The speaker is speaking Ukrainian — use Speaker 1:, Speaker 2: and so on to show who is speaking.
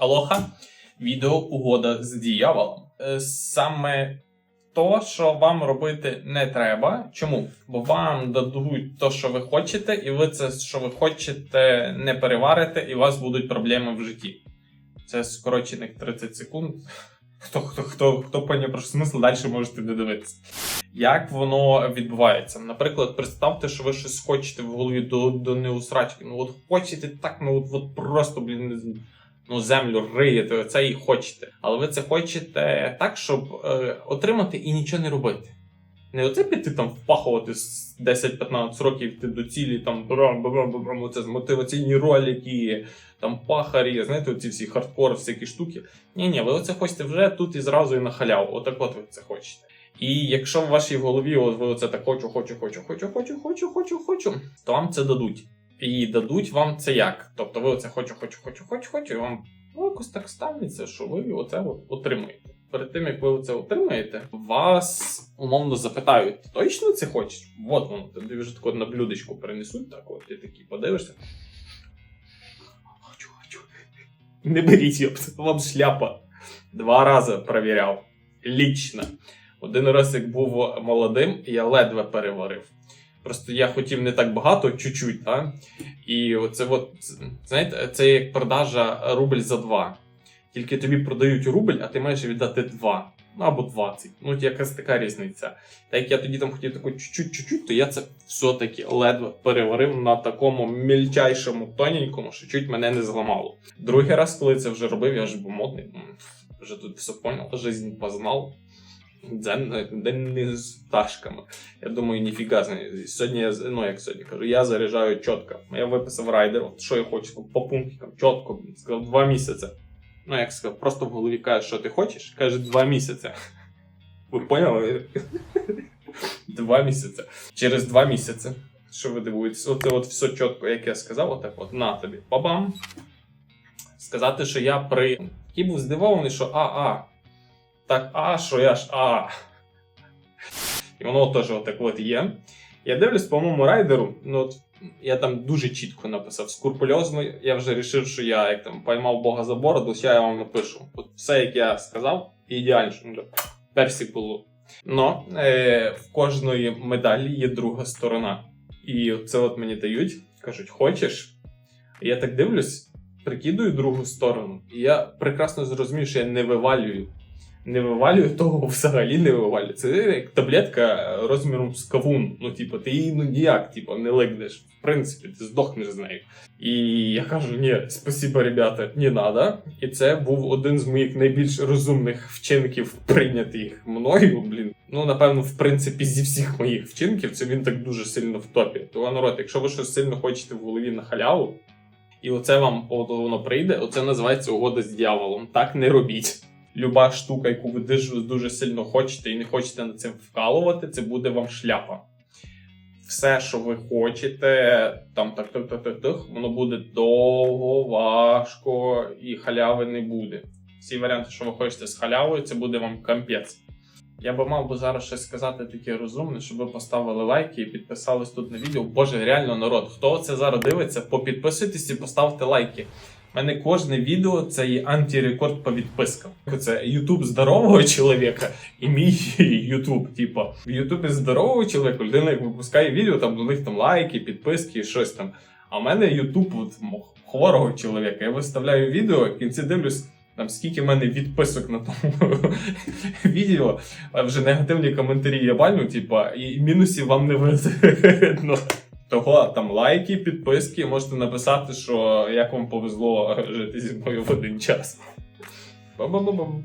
Speaker 1: Алоха, відео угода з діяволом. Е, Саме то, що вам робити не треба. Чому? Бо вам дадуть то, що ви хочете, і ви це, що ви хочете, не переварите, і у вас будуть проблеми в житті. Це скорочених 30 секунд. Хто хто хто хто поняв про смисл, далі можете не дивитися. Як воно відбувається? Наприклад, представте, що ви щось хочете в голові до, до неусрачки. Ну от хочете так, ну от, от просто, блін, ну, землю риєте, оце і хочете. Але ви це хочете так, щоб е, отримати і нічого не робити. Не оце піти там впахувати 10-15 років йти до цілі, там з мотиваційні ролики, там пахарі, знаєте, оці всі хардкор, всякі штуки. Ні, ні, ви оце хочете вже тут і зразу і на халяву. Отак от ви це хочете. І якщо в вашій голові от ви оце так хочу, хочу, хочу, хочу, хочу, хочу, хочу, хочу, то вам це дадуть. І дадуть вам це як? Тобто ви оце хочу, хочу, хочу, хочу, хочу, і вам ну, якось так ставиться, що ви оце от отримуєте. Перед тим як ви це отримаєте, вас умовно запитають: ти точно це хочеш? От воно, тобі вже тако на блюдечку принесуть, так от ти такий подивишся. Хочу, хочу. Не беріть, йопт, вам шляпа. Два рази перевіряв. Лічно. Один раз, як був молодим, я ледве переварив. Просто я хотів не так багато, чуть-чуть, так? І оце от, знаєте, це як продажа рубль за два. Тільки тобі продають рубль, а ти маєш віддати два. Ну або 20. Ну, якась така різниця. Так як я тоді там хотів таку чуть-чуть, то я це все-таки ледве переварив на такому мільчайшому тоненькому, що чуть мене не зламало. Другий раз, коли це вже робив, я ж був модний. Вже тут все понял, жизнь познав. Дзен, день не з пташками. Я думаю, ніфіга. Сьогодні я, ну як сьогодні кажу, я заряджаю чітко. Я виписав райдер, от що я хочу, по пунктикам, чітко, сказав, два місяці. Ну, як сказав, просто в голові каже, що ти хочеш, каже, два місяці. Ви поняли? Два місяці. Через два місяці. Що ви дивуєтесь? Оце от все чітко, як я сказав, отак от на тобі. Бабам. Сказати, що я при. Який був здивований, що а-а. Так, а, що я ж а. І воно теж отак от є. Я дивлюсь по моєму райдеру, ну от я там дуже чітко написав скрупульозно. Я вже вирішив, що я як там поймав Бога за бороду, ще я вам напишу. От все, як я сказав, ідеально, що ну, персик було. Но е, в кожної медалі є друга сторона. І це от мені дають, кажуть, хочеш? Я так дивлюсь, прикидую другу сторону, і я прекрасно зрозумів, що я не вивалюю. Не вивалюю того взагалі не вивалюю. Це як таблетка розміром з кавун. Ну, типу, ти її ну ніяк, типу, не легнеш. В принципі, ти здохнеш з нею. І я кажу: ні, спасибо, ребята, не надо. І це був один з моїх найбільш розумних вчинків, прийнятих мною. Блін. Ну, напевно, в принципі, зі всіх моїх вчинків, це він так дуже сильно в топі. То народ, якщо ви щось сильно хочете в голові на халяву, і оце вам от воно прийде, оце називається угода з дьяволом. Так не робіть. Люба штука, яку ви дуже, дуже сильно хочете і не хочете над цим вкалувати, це буде вам шляпа. Все, що ви хочете, там так, так, так, так, так, воно буде довго, важко і халяви не буде. Всі варіанти, що ви хочете з халявою, це буде вам кампець. Я би мав би зараз щось сказати таке розумне, щоб ви поставили лайки і підписались тут на відео. Боже, реально народ, хто це зараз дивиться, попідписуйтесь і поставте лайки. У мене кожне відео це є антирекорд по відпискам. Це Ютуб здорового чоловіка і мій Ютуб. Типа в Ютубі здорового чоловіка людина як випускає відео, там до них там лайки, підписки, щось там. А в мене Ютуб хворого чоловіка. Я виставляю відео, в кінці дивлюсь. Там скільки в мене відписок на тому відео, вже негативні коментарі я бальну, типа, і мінусів вам не видно. Того там лайки, підписки, можете написати, що як вам повезло жити зі мною в один час. Ба-ба-ба-бам.